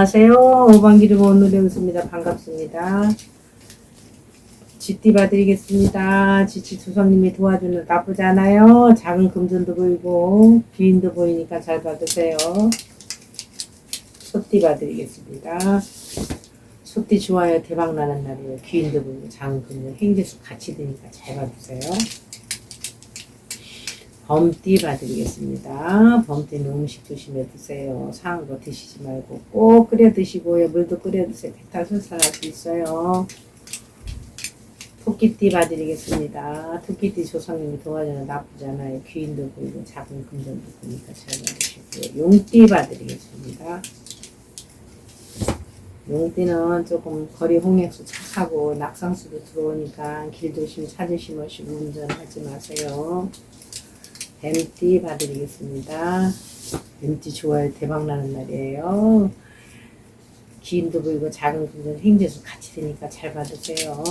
안녕하세요. 오방기르보 오늘영수입니다. 반갑습니다. 쥐띠 봐드리겠습니다. 지치 조상님이 도와주는 나쁘지 않아요. 작은 금전도 보이고 귀인도 보이니까 잘 받으세요. 소띠 봐드리겠습니다. 소띠 좋아요. 대박 나는 날이에요. 귀인도 보이고 작은 금전 행재수 같이 드니까 잘 받으세요. 범띠 봐드리겠습니다. 범띠는 음식 조심해 드세요. 상한 거 드시지 말고 꼭 끓여 드시고요. 물도 끓여 드세요. 배탈 설사할 수 있어요. 토끼띠 봐드리겠습니다. 토끼띠 조상님이 도와주는 나쁘지 않아요. 귀인도 보이고 작은 금전도 보니까 잘 받으시고요. 용띠 봐드리겠습니다. 용띠는 조금 거리 홍역수 착하고 낙상수도 들어오니까 길 조심 찾으시면서 운전하지 마세요. 뱀띠 봐드리겠습니다. 뱀띠 좋아요. 대박나는 날이에요. 기인도 보이고 작은 금전 행재수 같이 되니까 잘 받으세요.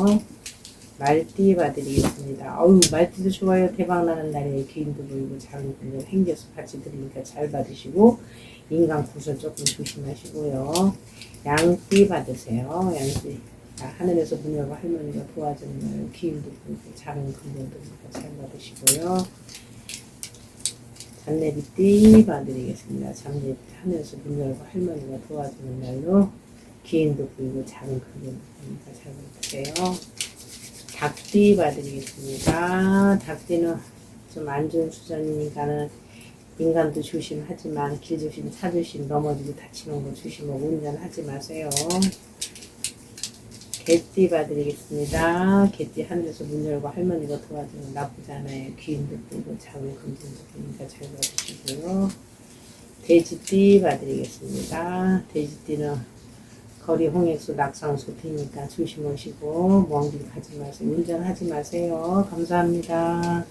말띠 봐드리겠습니다. 어우 말띠도 좋아요. 대박나는 날이에요. 기인도 보이고 작은 금전 행재수 같이 드리니까 잘 받으시고 인간 구설 조금 조심하시고요. 양띠 받으세요. 양띠. 자, 하늘에서 문 열고 할머니가 도와주는 날 기인도 보이고 작은 보니까 잘 받으시고요. 잔내비띠 봐드리겠습니다. 잔내비 하늘에서 문 열고 할머니가 도와주는 날로 기인도 보이고 작은 금전도 보니까 잘 받으세요. 닭띠 봐드리겠습니다. 닭띠는 좀 안 좋은 수전이니까는 인간도 조심하지만 길 조심, 차 조심, 넘어지고 다치는 거 조심하고 운전하지 마세요. 개띠 봐드리겠습니다. 개띠 하늘에서 문 열고 할머니가 도와주면 나쁘지 않아요. 귀인도 보고 작은 금전도 보니까 잘 받으시고요. 돼지띠 봐드리겠습니다. 돼지띠는 거리 홍액수 낙상수 되니까 조심하시고 먼길 가지 마세요. 운전하지 마세요. 감사합니다.